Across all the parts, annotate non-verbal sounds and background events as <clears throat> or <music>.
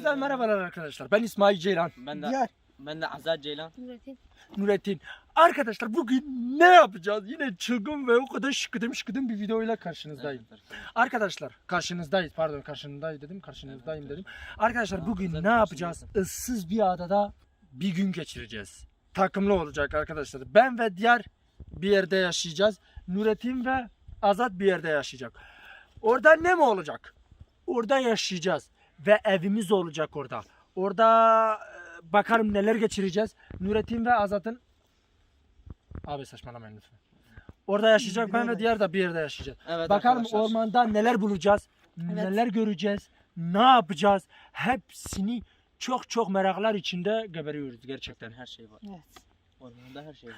Hepinize merhabalar arkadaşlar. Ben İsmail Ceylan. Ben de Diğer. ben de Azat Ceylan. Nurettin. Nurettin. Arkadaşlar bugün ne yapacağız? Yine çılgın ve o kadar şıkıdım şıkıdım bir videoyla karşınızdayım. Evet, arkadaşlar. Karşınızdayız. Pardon karşınızdayım dedim. Karşınızdayım Evet, dedim. Arkadaşlar Tamam, bugün ne yapacağız? Issız bir adada bir gün geçireceğiz. Takımlı olacak arkadaşlar. Ben ve diğer bir yerde yaşayacağız. Nurettin ve Azat bir yerde yaşayacak. Orada ne mi olacak? Orada yaşayacağız. Ve evimiz olacak orada. Orada e, bakalım neler geçireceğiz. Nurettin ve Azat'ın Abi saçmalamayın lütfen. Orada yaşayacak ben ve diğer de bir yerde yaşayacağız. Evet Bakalım arkadaşlar. ormanda neler bulacağız, neler göreceğiz, ne yapacağız. Hepsini çok çok meraklar içinde geberiyoruz gerçekten. Her şey var. Evet. Ormanda her şey var.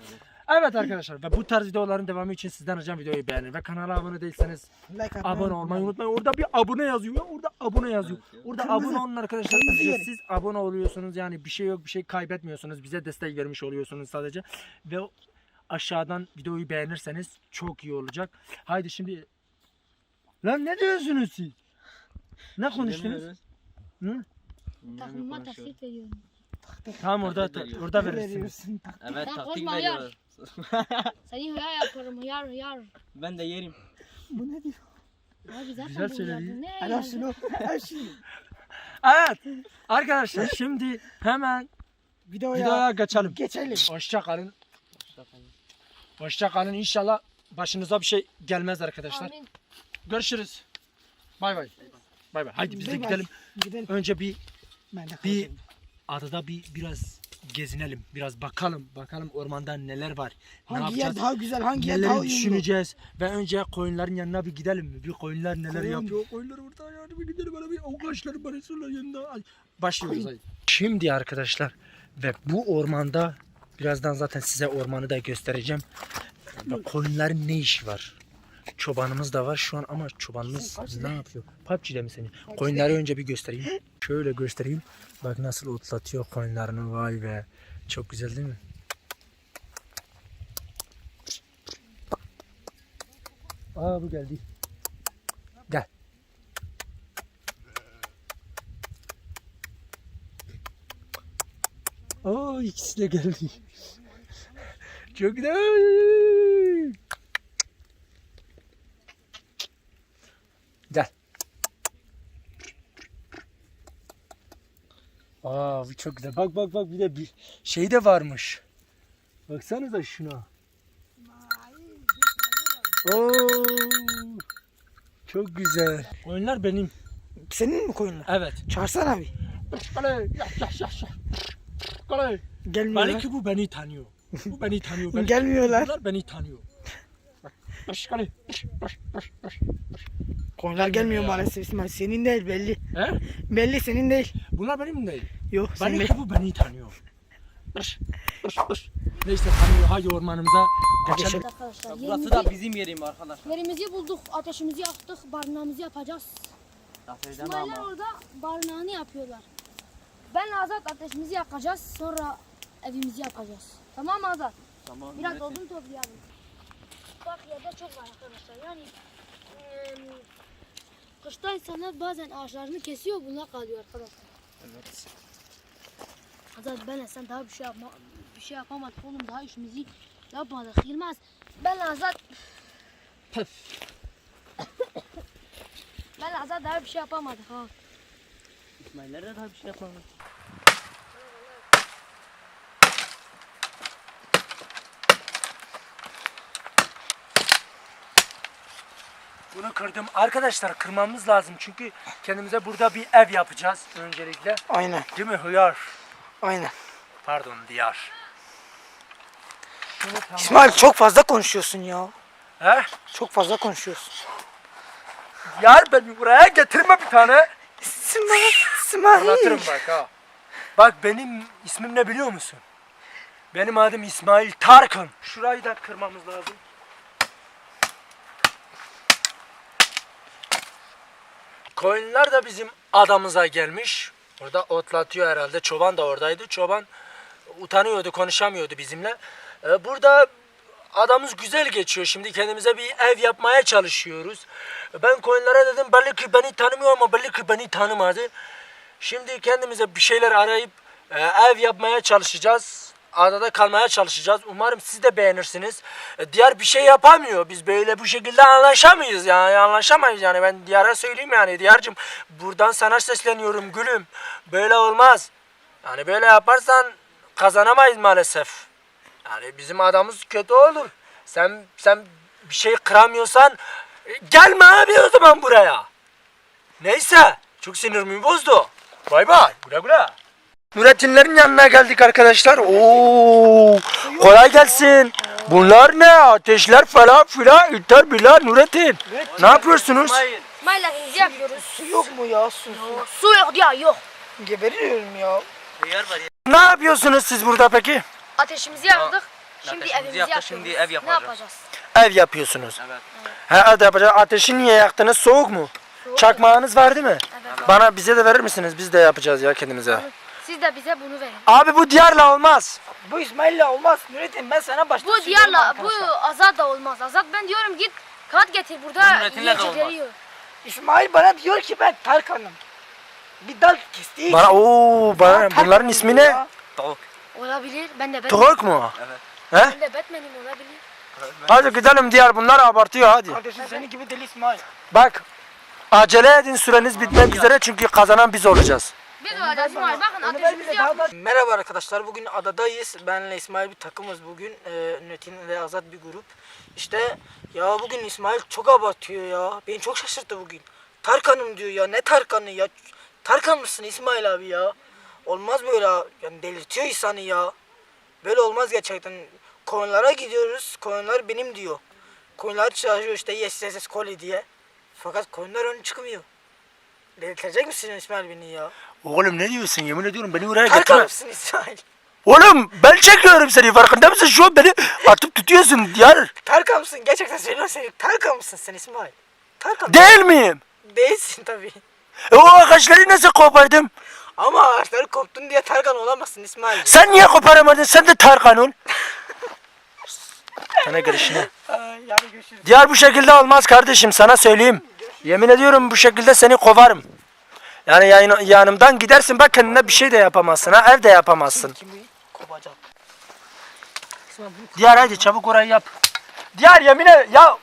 Evet arkadaşlar ve bu tarz videoların devamı için sizden ricam videoyu beğenin ve kanala abone değilseniz Like abone olmayı unutmayın. unutmayın. Orada bir abone yazıyor. ya, Orada abone yazıyor. Evet, evet. Orada Kırmızı- abone olun arkadaşlar. Siz abone oluyorsunuz yani bir şey yok bir şey kaybetmiyorsunuz. Bize destek vermiş oluyorsunuz sadece. Ve aşağıdan videoyu beğenirseniz çok iyi olacak. Haydi şimdi Lan ne diyorsunuz siz? Ne konuştunuz? Hı? Konuşuyoruz. taktik veriyorum. Tamam orada orada verirsiniz. <laughs> Evet Sen taktik veriyoruz. Seni hıyar yaparım hıyar hıyar. ben de yerim. Bu ne diyor? Abi zaten Güzel bu söyledi. hıyar, bu Ne hıyar? şunu. Her şeyi. <laughs> Evet. Arkadaşlar şimdi hemen Videoya, videoya geçelim. geçelim. Hoşça kalın. Hoşça kalın. İnşallah başınıza bir şey gelmez arkadaşlar. Amin. Görüşürüz. Bay bay. Bay bay. Haydi biz de Bay bay. gidelim. Gidelim. Önce bir Ben de bir. Adada bir biraz gezinelim. Biraz bakalım. Bakalım ormanda neler var. ne Hangi yer yapacağız? daha güzel, hangi yer daha uyumlu? düşüneceğiz. Ve önce koyunların yanına bir gidelim mi? Bir koyunlar neler Koyun. yapıyor. Koyunlar orada yani bir gidelim. Böyle bir avukatları barışırlar yanına. Başlıyoruz. Şimdi arkadaşlar ve bu ormanda birazdan zaten size ormanı da göstereceğim. Ve koyunların ne işi var? Çobanımız da var şu an ama çobanımız ne yapıyor? PUBG'de mi seni? Koyunları önce bir göstereyim. Şöyle göstereyim. Bak nasıl otlatıyor koyunlarını vay be. Çok güzel değil mi? Aa bu geldi. Gel. Aa ikisi de geldi. <laughs> Çok güzel. Gel. Aa bu çok güzel. Bak bak bak bir de bir şey de varmış. Baksanıza şuna. Oo. Çok güzel. Oyunlar benim. Senin mi koyunlar? Evet. Çağırsana abi. Gelmiyorlar. Belki bu beni tanıyor. Bu beni tanıyor. <laughs> Belki Gelmiyorlar. Bunlar beni tanıyor. Baş kale. Baş baş baş baş. Koyunlar gelmiyor maalesef İsmail. Senin değil belli. He? Belli senin değil. Bunlar benim değil. Yok senin değil. Belki bu beni tanıyor. Baş baş baş. Neyse tanıyor. Haydi ormanımıza geçelim. Arkadaşlar Burası yerimizi, da bizim yerim arkadaşlar. yerimizi bulduk. Ateşimizi yaktık. Barınağımızı yapacağız. Aferin İsmail'ler ama. orada barınağını yapıyorlar. Ben Azat ateşimizi yakacağız. Sonra evimizi yapacağız. Tamam mı Azat? Tamam. Biraz Nurettin. odun toplayalım. Bak yerde çok var arkadaşlar. Yani eee kışta insanlar bazen ağaçlarını kesiyor bunlar kalıyor arkadaşlar. Evet. Azat ben sen daha bir şey yapma bir şey yapamadık oğlum daha işimizi yapmadık Yılmaz. Ben Azat Püf. <coughs> ben Azat daha bir şey yapamadık ha. İsmail'ler de daha bir şey yapmadı. Bunu kırdım. Arkadaşlar kırmamız lazım çünkü kendimize burada bir ev yapacağız öncelikle. Aynen. Değil mi Hıyar? Aynen. Pardon Diyar. Şunu tamam. İsmail çok fazla konuşuyorsun ya. He? Çok fazla konuşuyorsun. Yar beni buraya getirme bir tane. İsmail. İsmail. Anlatırım bak ha. Bak benim ismim ne biliyor musun? Benim adım İsmail Tarkan. Şurayı da kırmamız lazım. Koyunlar da bizim adamıza gelmiş. Orada otlatıyor herhalde. Çoban da oradaydı. Çoban utanıyordu, konuşamıyordu bizimle. Ee, Burada adamız güzel geçiyor. Şimdi kendimize bir ev yapmaya çalışıyoruz. Ben koyunlara dedim belli ki beni tanımıyor ama belli ki beni tanımadı. Şimdi kendimize bir şeyler arayıp e, ev yapmaya çalışacağız. Adada kalmaya çalışacağız. Umarım siz de beğenirsiniz. E, diğer bir şey yapamıyor. Biz böyle bu şekilde anlaşamayız yani. Anlaşamayız yani. Ben Diyar'a söyleyeyim yani. Diyar'cığım buradan sana sesleniyorum gülüm. Böyle olmaz. Yani böyle yaparsan kazanamayız maalesef. Yani bizim adamız kötü olur. Sen sen bir şey kıramıyorsan e, gelme abi o zaman buraya. Neyse çok sinirimi bozdu. Bay bay. Güle güle. Nurettinlerin yanına geldik arkadaşlar. Oo, kolay gelsin. Bunlar ne? Ateşler falan filan. İlter billah Nurettin. Ne yapıyorsunuz? Mayla yapıyoruz. Su yok mu ya su? su. Su yok ya yok. Geberiyorum ya. Yer var ya. Ne yapıyorsunuz siz burada peki? Ateşimizi yaktık. Şimdi ateşimizi evimizi yaktık, yapıyoruz. şimdi ev Ne yapacağız. yapacağız? Ev yapıyorsunuz. Evet. Ha, ev yapacağız. Ateşi niye yaktınız? Soğuk mu? Çakmağınız var değil mi? Evet. Bana bize de verir misiniz? Biz de yapacağız ya kendimize. De bize bunu verin. Abi bu diyarla olmaz. Bu İsmail'le olmaz. Nurettin ben sana başta Bu söylüyorum diyarla, bu arkadaşlar. Azat da olmaz. Azat ben diyorum git kağıt getir burada Bu Nurettin'le de yiyecekleri olmaz. yiyor. İsmail bana diyor ki ben Tarkan'ım. Bir dal kestiği Bana ooo bana bunların ismi ne? Tavuk. Olabilir. Ben de Batman. Tuhok mu? Evet. He? Ben de Batman'im olabilir. Hadi gidelim diğer bunlar abartıyor hadi. Kardeşim senin gibi deli İsmail. Bak acele edin süreniz bitmek üzere çünkü kazanan biz olacağız. Biz olacağız İsmail. Bakın Onu ver ateşimizi bize daha yaktık. da- Merhaba arkadaşlar bugün adadayız. Benle İsmail bir takımız bugün. Ee, Nurettin ve Azat bir grup. İşte ya bugün İsmail çok abartıyor ya. Beni çok şaşırttı bugün. Tarkan'ım diyor ya. Ne Tarkan'ı ya? Tarkan mısın İsmail abi ya? Olmaz böyle. Yani delirtiyor insanı ya. Böyle olmaz gerçekten. Koyunlara gidiyoruz. Koyunlar benim diyor. Koyunlar çalışıyor işte yes yes yes koli diye. Fakat koyunlar ön çıkmıyor. Delirtecek misin İsmail beni ya? Oğlum ne diyorsun yemin ediyorum beni oraya Tarkan getirme. mısın İsmail? Oğlum ben çekiyorum seni farkında mısın şu an beni atıp tutuyorsun diyar. Tarkan mısın? Gerçekten söylüyorum seni. Tarkan mısın sen İsmail? Tarkan Değil miyim? Değilsin tabii. E, o ağaçları nasıl kopardım? Ama ağaçları koptun diye Tarkan olamazsın İsmail. Sen niye koparamadın? Sen de Tarkan ol. Sana girişine. yani görüşürüz. Diyar bu şekilde olmaz kardeşim sana söyleyeyim. Yemin ediyorum bu şekilde seni kovarım. Yani yayın, yanımdan gidersin bak kendine bir şey de yapamazsın ha ev de yapamazsın. Diyar hadi çabuk orayı yap. Diyar yemin et ya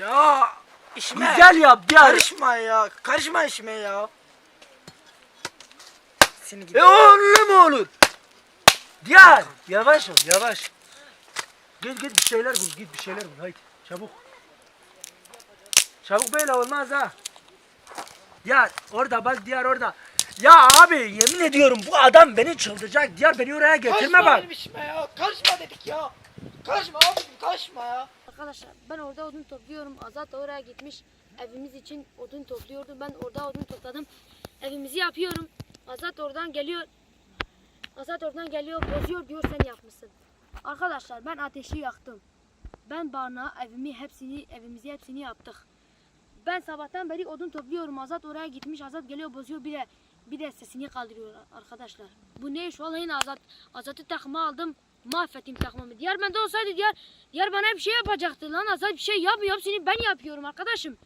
Ya işime. güzel yap Diyar. Karışma ya. Karışma işime ya. Seni gibi. E olur mu olur? Diyar yavaş ol yavaş. Git git bir şeyler bul git bir şeyler bul haydi çabuk. Çabuk böyle olmaz ha. Diyar orada bak Diyar orada. Ya abi yemin ediyorum bu adam beni çıldıracak. Diyar beni oraya getirme Karışma bak. benim işime ya. Karışma dedik ya. Karışma abicim karışma ya. Arkadaşlar ben orada odun topluyorum. Azat da oraya gitmiş. Evimiz için odun topluyordu. Ben orada odun topladım. Evimizi yapıyorum. Azat oradan geliyor. Azat oradan geliyor bozuyor diyor sen yapmışsın. Arkadaşlar ben ateşi yaktım. Ben bana evimi hepsini evimizi hepsini yaptık. Ben sabahtan beri odun topluyorum. Azat oraya gitmiş. Azat geliyor bozuyor bir de bir de sesini kaldırıyor arkadaşlar. Bu ne iş? Vallahi Azat Azat'ı takıma aldım. Mahvettim takmamı. Diğer bende olsaydı diğer diğer bana bir şey yapacaktı lan. Azat bir şey yapmıyor. Hepsini ben yapıyorum arkadaşım.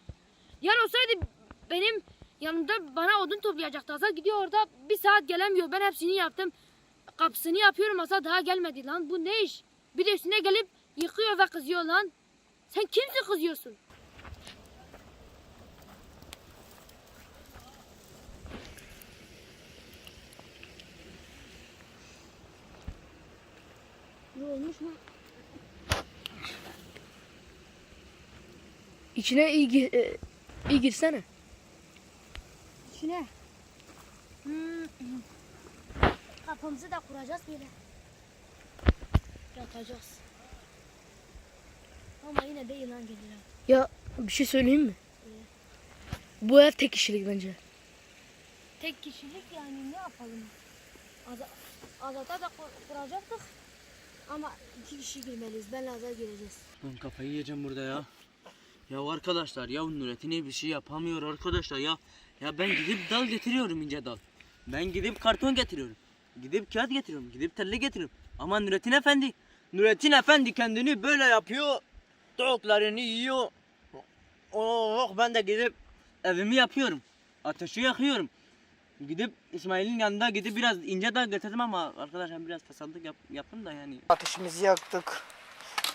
Diğer olsaydı benim yanımda bana odun toplayacaktı. Azat gidiyor orada bir saat gelemiyor. Ben hepsini yaptım. Kapısını yapıyorum. Azat daha gelmedi lan. Bu ne iş? Bir de üstüne gelip yıkıyor ve kızıyor lan. Sen kimsin kızıyorsun? Olmuş mu? İçine iyi, gir, e, iyi girsene. İçine. Hmm. Kapımızı da kuracağız böyle. Yatacağız. Ama yine de yılan gelir. Ya bir şey söyleyeyim mi? Bu ev tek kişilik bence. Tek kişilik yani ne yapalım? Aza, Azat'a da kur- kuracaktık. Ama iki kişi girmeliyiz. Ben Azat'a gireceğiz. Ben kafayı yiyeceğim burada ya. Ya arkadaşlar ya Nurettin'e bir şey yapamıyor arkadaşlar ya. Ya ben gidip dal getiriyorum ince dal. Ben gidip karton getiriyorum. Gidip kağıt getiriyorum. Gidip telli getiriyorum. Ama Nurettin Efendi. Nurettin Efendi kendini böyle yapıyor. Tavuklarını yiyor. Oh ben de gidip evimi yapıyorum. Ateşi yakıyorum. Gidip İsmail'in yanında gidip biraz ince dal getirdim ama arkadaşlar biraz fesadık yap, yaptım da yani. Ateşimizi yaktık.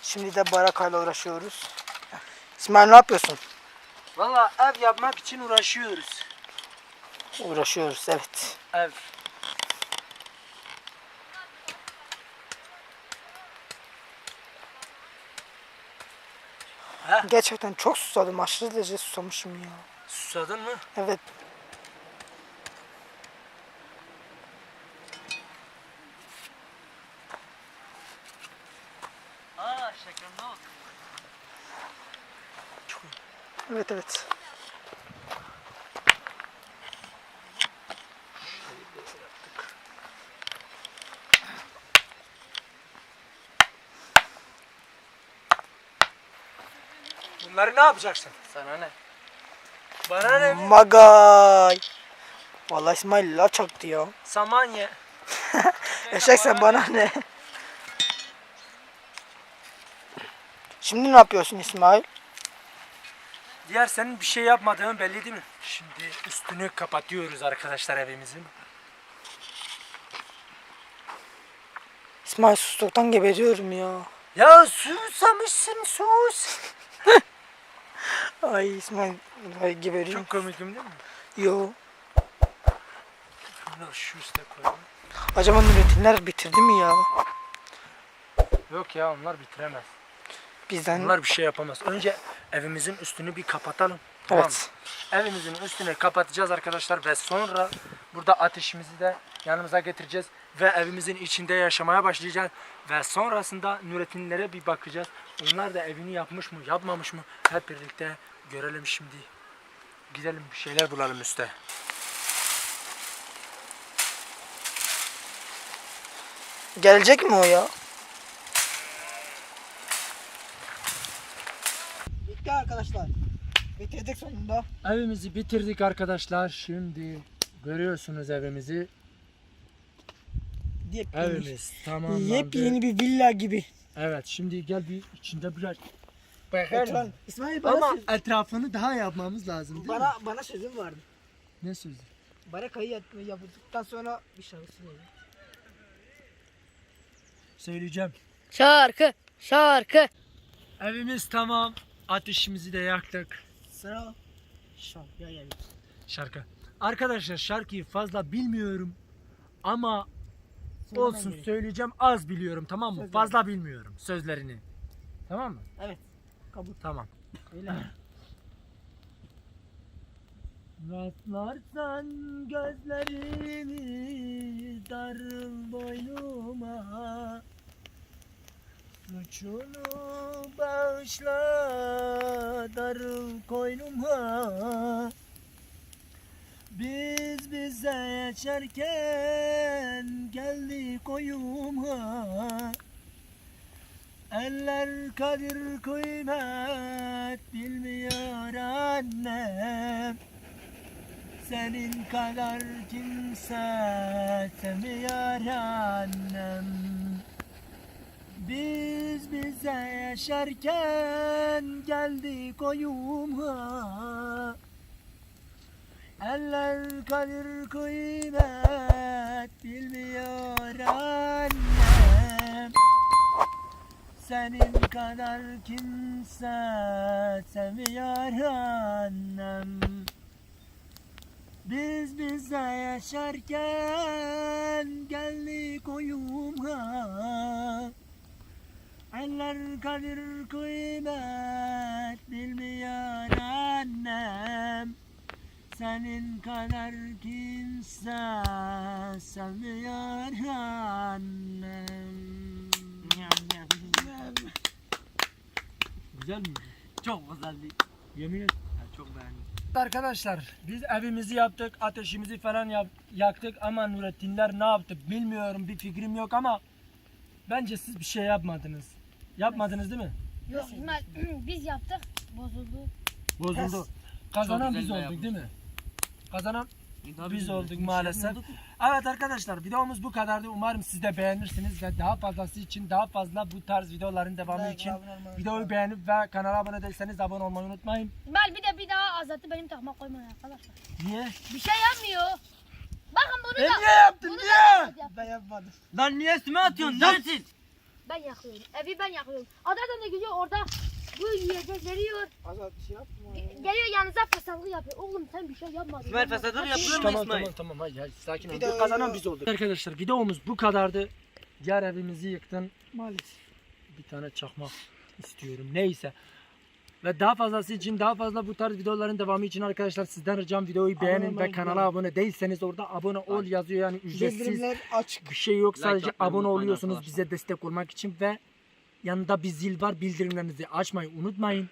Şimdi de barakayla uğraşıyoruz. İsmail ne yapıyorsun? Valla ev yapmak için uğraşıyoruz. Uğraşıyoruz evet. Ev. Gerçekten çok susadım. Aşırı derece susamışım ya. Susadın mı? Evet. Evet evet. Bunları ne yapacaksın? Sana ne? Bana ne? Magay. Vallahi İsmail la çaktı ya. Saman <laughs> ye. Eşek sen bana ne? Şimdi ne yapıyorsun İsmail? Diğer senin bir şey yapmadığın belli değil mi? Şimdi üstünü kapatıyoruz arkadaşlar evimizin. İsmail sustuktan geberiyorum ya. Ya susamışsın sus. <laughs> Ay İsmail ay geberiyorum. Çok komikim değil mi? Yo. Bunu şu üste koyalım. Acaba Nurettinler bitirdi mi ya? Yok ya onlar bitiremez. Bizden Onlar bir şey yapamaz. Önce evimizin üstünü bir kapatalım. Tamam mı? evet. Evimizin üstünü kapatacağız arkadaşlar ve sonra burada ateşimizi de yanımıza getireceğiz ve evimizin içinde yaşamaya başlayacağız ve sonrasında Nurettinlere bir bakacağız. Onlar da evini yapmış mı, yapmamış mı hep birlikte görelim şimdi. Gidelim bir şeyler bulalım üste. Gelecek mi o ya? Arkadaşlar. Bitirdik sonunda. Evimizi bitirdik arkadaşlar. Şimdi görüyorsunuz evimizi. Yepyeni, Evimiz tamamlandı. yepyeni bir villa gibi. Evet şimdi gel bir içinde biraz Oturan. İsmail bana, Ama söz, etrafını daha yapmamız lazım değil mi? bana, bana sözüm vardı. Ne sözü? Barakayı yap- yaptıktan sonra bir şarkı söyle. Söyleyeceğim. Şarkı. Şarkı. Evimiz tamam. Ateşimizi de yaktık. Sıra şarkıya geldik. Şarkı. Arkadaşlar şarkıyı fazla bilmiyorum ama olsun gerek. söyleyeceğim az biliyorum tamam mı? Söz ver. Fazla bilmiyorum sözlerini. Tamam mı? Evet. Kabul. Tamam. Öyle mi? Rastlarsan gözlerimi darıl boynuma Suçunu bağışla darıl koynuma. Biz bize yaşarken geldi koyuma. Eller kadir kıymet bilmiyor annem. Senin kadar kimse sevmiyor annem Biz bize yaşarken geldi koyuma. Eller kadir kıymet bilmiyor annem. Senin kadar kimse sevmiyor annem. Biz bize yaşarken geldik oyuma Eller kadir kıymet bilmiyor annem Senin kadar kimse sevmiyor annem Güzel mi? Çok güzeldi. Yemin et. Ya, çok beğendim. Arkadaşlar biz evimizi yaptık, ateşimizi falan yap- yaktık ama Nurettinler ne yaptı bilmiyorum bir fikrim yok ama bence siz bir şey yapmadınız. Yapmadınız değil mi? Yok İsmail <clears throat> biz yaptık bozuldu. Bozuldu. Kazanan Çok biz güzel olduk değil mi? Kazanan Tabii biz olduk maalesef. Evet arkadaşlar videomuz bu kadardı. Umarım siz de beğenirsiniz ve daha fazlası için daha fazla bu tarz videoların devamı Like, için abone olmayı videoyu beğenip ve kanala abone değilseniz abone olmayı unutmayın. İsmail bir de bir daha Azat'ı benim takma koymayın arkadaşlar. Niye? Bir şey yapmıyor. E niye yaptın Bunu da niye? Azat yaptı. Ben yapmadım. Lan niye üstüme atıyorsun? Neresin? Ben yakıyorum. Evi ben yakıyorum. Adam da gidiyor orada bu yiyecek veriyor. Azat bir şey yapma. ya. Geliyor yanınıza fesatlık yapıyor. Oğlum sen bir şey yapmadın. İsmail yapmadın. fesatlık Hadi. yapıyor mu Tamam İsmail? tamam tamam hayır, hayır sakin ol. Daha- Kazanan biz olduk. Arkadaşlar videomuz bu kadardı. Diğer evimizi yıktın. Maalesef. Bir tane çakmak istiyorum. Neyse. Ve daha fazlası için daha fazla bu tarz videoların devamı için arkadaşlar sizden ricam videoyu beğenin ve olmayı kanala abone değilseniz orada abone ol yazıyor yani ücretsiz Bildirimler açık. bir şey yok Like sadece abone unutmayın oluyorsunuz arkadaşlar. bize destek olmak için ve yanında bir zil var bildirimlerinizi açmayı unutmayın.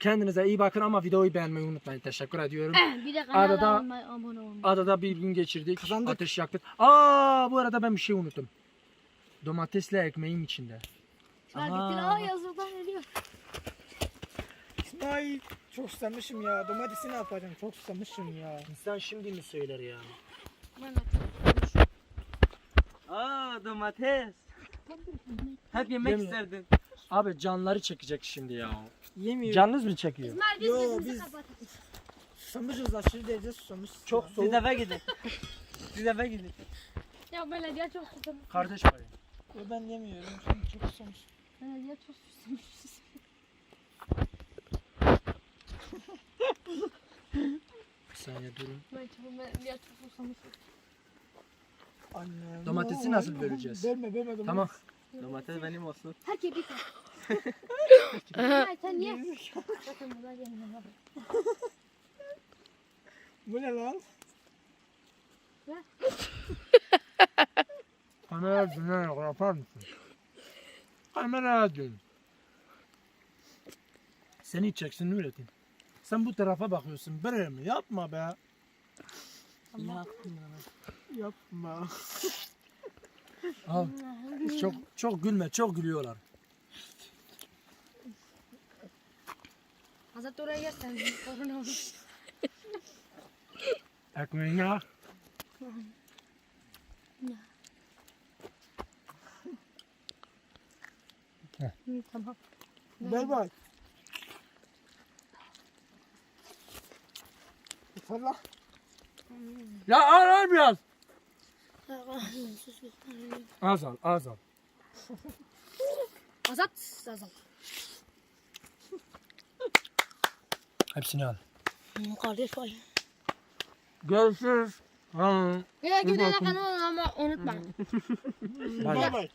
Kendinize iyi bakın ama videoyu beğenmeyi unutmayın. Teşekkür ediyorum. Bir de kanala Arada- abone abone. Adada bir gün geçirdik. Kazandık. Ateş yaktık. Aa bu arada ben bir şey unuttum. Domatesle ekmeğim içinde. Şuna Aa. gittin aa yazıktan ölüyor. İsmail çok susamışım ya. Domatesi ne yapacağım? Çok susamışım ya. İnsan şimdi mi söyler ya? Ben Aa domates. Hep yemek Yemiyor. isterdin. Abi canları çekecek şimdi ya. Yemiyorum. Canınız mı çekiyor? İsmail biz Yo, gözümüzü biz- kapattık. Susamışız aşırı derece susamışız. Çok ya. soğuk. Siz eve gidin. Siz <laughs> eve gidin. Ya belediye çok susamış. Kardeş var ya. Yo, ben yemiyorum. Şimdi çok susamışım. Belediye çok susamış. <laughs> Bir saniye durun. Annem. Domatesi nasıl böleceğiz? Bölme bölme domates. Tamam. Domates benim olsun. Herkes bir tane. <laughs> İsmail sen niye? Bakın. Bu ne lan? Kamera <laughs> döner yapar mısın? Kamera dön. Seni çeksin Nurettin. Sen bu tarafa bakıyorsun. Bre mi? Yapma be. Yapma. Yapma. Al. Çok çok gülme. Çok gülüyorlar. Azat oraya gel sen. Korona olur. Ekmeğini al. Tamam. Ver bak. Fırla. Ya al al biraz. Az al az al. Azat. Azat. Hepsini al. Kardeş var. Görüşürüz. Ha. Ya gidene kadar ama unutma. Bay bay.